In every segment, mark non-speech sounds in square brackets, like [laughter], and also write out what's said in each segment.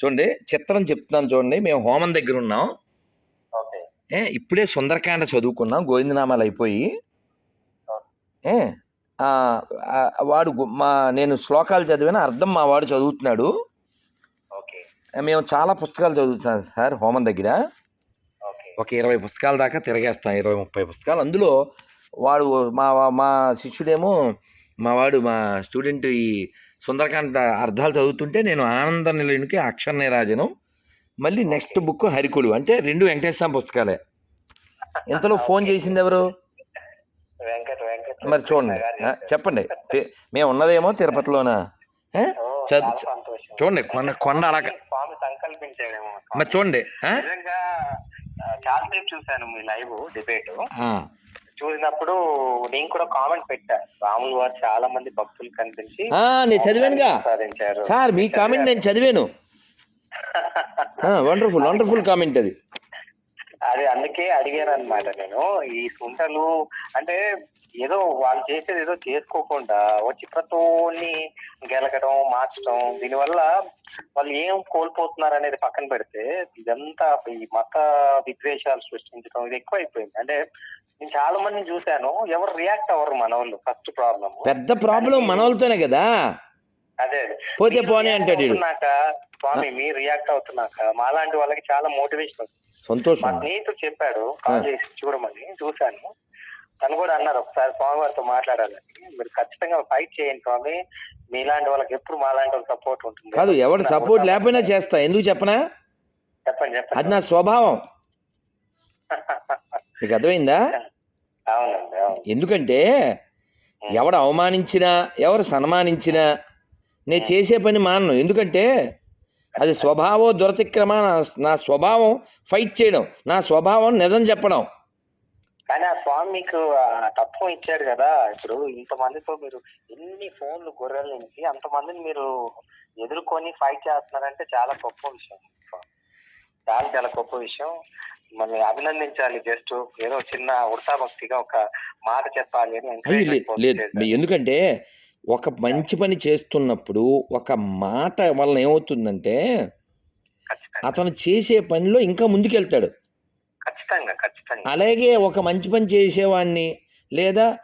చూడండి చిత్రం చెప్తున్నాను చూడండి మేము హోమం దగ్గర ఉన్నాం. ఓకే. ఏ ఇప్పుడే సుందరకాండ చదువుకున్నాం గోవిందనామాలు అయిపోయి. ఏ వాడు మా నేను శ్లోకాలు చదివిన అర్థం మా వాడు చదువుతున్నాడు. ఓకే. మేము చాలా పుస్తకాలు చదువుతున్నాం సార్ హోమం దగ్గర. ఓకే. ఒక ఇరవై పుస్తకాల దాకా తిరగేస్తాం ఇరవై ముప్పై పుస్తకాలు. అందులో వాడు మా మా శిష్యుడేమో మా వాడు మా స్టూడెంట్ ఈ సుందరకాండ అర్థాలు చదువుతుంటే నేను ఆనంద నిలయునికి అక్షర నిరాజనం మళ్ళీ నెక్స్ట్ బుక్ హరికులు అంటే రెండు వెంకటేశ్వర పుస్తకాలే. ఇంతలో ఫోన్ చేసింది ఎవరు? మరి చూడండి. చెప్పండి. మేము ఉన్నదేమో తిరుపతిలోనా? చూడండి కొండ కొండ సంకల్పించాడేమో మరి చూడండి చూశాను మీ లైవ్ డిబేట్. చూసినప్పుడు నేను కూడా కామెంట్ పెట్టా. రాములు వారు చాలా మంది భక్తులు కనిపించి నేను చదివానుగా. సాధించారు. సార్ మీ కామెంట్ నేను చదివాను. వండర్ఫుల్ వండర్ఫుల్ కామెంట్ అది. అది అందుకే అడిగాను అనమాట నేను. ఈ సుంటలు అంటే ఏదో వాళ్ళు చేసేది ఏదో చేసుకోకుండా వచ్చి ప్రతోని గెలకడం మార్చడం దీనివల్ల వాళ్ళు ఏం కోల్పోతున్నారు అనేది పక్కన పెడితే ఇదంతా ఈ మత విద్వేషాలు సృష్టించడం ఇది ఎక్కువ అయిపోయింది అంటే నేను చాలా మందిని చూశాను. ఎవరు రియాక్ట్ అవ్వరు మన వాళ్ళు ఫస్ట్ ప్రాబ్లమ్ పెద్ద ప్రాబ్లం మన వాళ్ళతోనే కదా? అదే అదే. పోతే పోనీ అంటాడు. అవుతున్నాక స్వామి మీరు రియాక్ట్ అవుతున్నాక మాలాంటి వాళ్ళకి చాలా మోటివేషన్ వస్తుంది. మా సంతోషం స్నేహితుడు చెప్పాడు కాల్ చేసి చూడమని చూశాను. తను కూడా అన్నారు ఒకసారి స్వామి వారితో మాట్లాడాలని మీరు ఖచ్చితంగా ఫైట్ చేయండి స్వామి. మీలాంటి వాళ్ళకి ఎప్పుడు మాలాంటి వాళ్ళకి సపోర్ట్ ఉంటుంది. కాదు ఎవరు సపోర్ట్ లేకపోయినా చేస్తా. ఎందుకు చెప్పనా? చెప్పండి అది చెప్పండి నా స్వభావం. [laughs] మీకు అర్థమైందా? ఎందుకంటే ఎవడు అవమానించినా ఎవరు సన్మానించినా నేను చేసే పని మానను. ఎందుకంటే అది స్వభావం దురతిక్రమ నా- స్వభావం ఫైట్ చేయడం నా స్వభావం నిజం చెప్పడం. కానీ ఆ స్వామి మీకు తత్వం ఇచ్చాడు కదా. ఇప్పుడు ఇంతమందితో మీరు ఎన్ని ఫోన్లు గొర్రెల నుంచి అంతమందిని మీరు ఎదుర్కొని ఫైట్ చేస్తున్నారంటే చాలా గొప్ప విషయం. చాలా చాలా గొప్ప విషయం. మనం అభినందించాలి. జస్ట్ ఏదో చిన్న ఉడతా భక్తిగా ఒక మాట చెప్పాలి అని లేదు. ఎందుకంటే ఒక మంచి పని చేస్తున్నప్పుడు ఒక మాట వలన ఏమవుతుందంటే అతను చేసే పనిలో ఇంకా ముందుకెళ్తాడు. ఖచ్చితంగా ఖచ్చితంగా. అలాగే ఒక మంచి పని చేసేవాడిని లేదా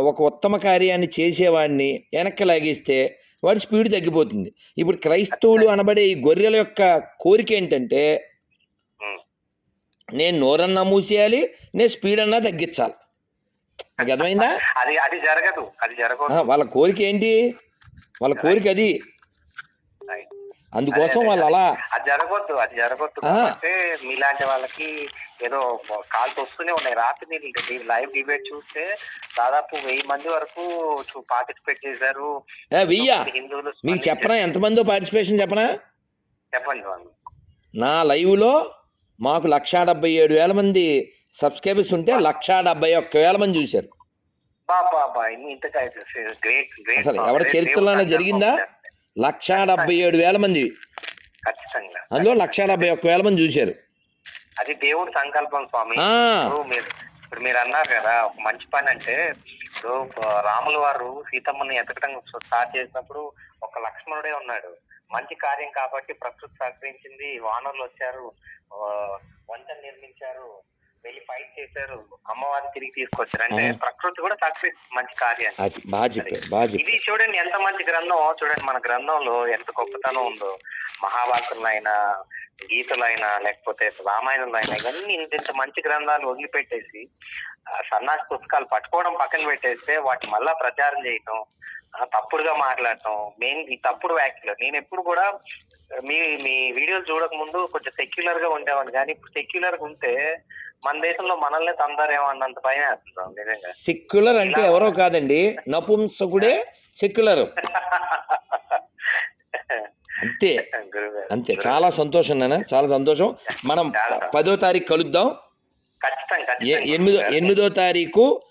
ఒక ఉత్తమ కార్యాన్ని చేసేవాడిని వెనక్కి లాగేస్తే వాడి స్పీడ్ తగ్గిపోతుంది. ఇప్పుడు క్రైస్తవులు అనబడే ఈ గొర్రెల యొక్క కోరిక ఏంటంటే. నేను నోరన్నా మూసేయాలి నేను స్పీడ్ అన్నా తగ్గించాలి. మీకు అర్థమైందా? అది అది జరగదు అది జరగదు వాళ్ళ కోరిక ఏంటి? వాళ్ళ కోరిక అది. అందుకోసం వాళ్ళు అలా అది. జరగొద్దు అది జరగొద్దు. మీలాంటి వాళ్ళకి ఏదో కాల్స్ వస్తూనే ఉన్నాయి. రాత్రి మీరు లైవ్ డిబేట్ చూస్తే దాదాపు వెయ్యి మంది వరకు పార్టిసిపేట్ చేశారు. వెయ్యా? మీకు చెప్పనా? ఎంతమందో పార్టిసిపేషన్ చెప్పనా? చెప్పండి. నా లైవ్లో మాకు లక్షా డెబ్బై ఏడు వేల మంది సబ్స్క్రైబర్స్ ఉంటే లక్షా డెబ్బై ఒక్క వేల మంది చూశారు. అసలు ఎవరి చరిత్రలోనే జరిగిందా? లక్షా డెబ్బై ఏడు వేల మంది. ఖచ్చితంగా అందులో లక్షా డెబ్బై ఒక్క వేల మంది చూశారు. అది దేవుడి సంకల్పం స్వామి. ఆ, ఇప్పుడు మీరు ఇప్పుడు మీరు అన్నారు కదా ఒక మంచి పని అంటే ఇప్పుడు రాముల వారు సీతమ్మని ఎతకడం స్టార్ట్ చేసినప్పుడు ఒక లక్ష్మణుడే ఉన్నాడు. మంచి కార్యం కాబట్టి ప్రకృతి సహకరించింది. వానరులు వచ్చారు. వంట నిర్మించారు. వెళ్ళి ఫైట్ చేశారు. అమ్మవారిని తిరిగి తీసుకొచ్చారు. అంటే. ప్రకృతి కూడా సహకరిస్తుంది మంచి కార్యం అది బాగా చెప్పారు బాగా చెప్పారు. ఇది చూడండి ఎంత మంచి గ్రంథం చూడండి మన గ్రంథంలో ఎంత గొప్పతనం ఉందో. మహాభారతులైనా గీతలైనా లేకపోతే రామాయణంలో అయినా ఇవన్నీ ఇంత ఇంత మంచి గ్రంథాలు వదిలిపెట్టేసి ఆ, సన్నాసి పుస్తకాలు పట్టుకోవడం పక్కన పెట్టేస్తే వాటిని మళ్ళా ప్రచారం చేయటం తప్పుడుగా మాట్లాడటం మెయిన్ ఈ తప్పుడు వ్యాఖ్యలు. నేను ఎప్పుడు కూడా మీ మీ వీడియోలు చూడక ముందు కొంచెం సెక్యులర్గా ఉండేవాడిని. కానీ ఇప్పుడు సెక్యులర్గా ఉంటే మన దేశంలో మనల్ని తందారేమో అన్నంత భయం నిజంగా. సెక్యులర్ అంటే ఎవరో కాదండి నపుంసకుడే సెక్యులర్. [laughs] అంతే. అంతే. చాలా సంతోషం నాన్న. చాలా సంతోషం. మనం పదో తారీఖు కలుద్దాం. ఎనిమిదో. ఎనిమిదో తారీఖు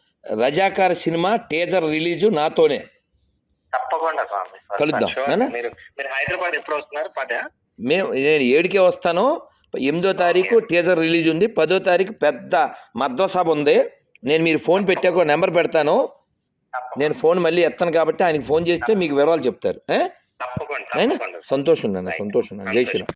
రజాకార్ సినిమా టేజర్ రిలీజు నాతోనే. తప్పకుండా కలుద్దాం? మీరు హైదరాబాద్ ఎప్పుడు వస్తున్నారు? పద? మేము నేను ఏడుకే వస్తాను. ఎనిమిదో తారీఖు టీజర్ రిలీజ్ ఉంది. పదో తారీఖు పెద్ద మద్వ సభ ఉంది. నేను మీరు ఫోన్ పెట్టాక నెంబర్ పెడతాను. నేను ఫోన్ మళ్ళీ ఎత్తాను కాబట్టి ఆయనకి ఫోన్ చేస్తే మీకు వివరాలు చెప్తారు. సంతోషం నాన్న సంతోషం నాన్న. జై శ్రీరామ్.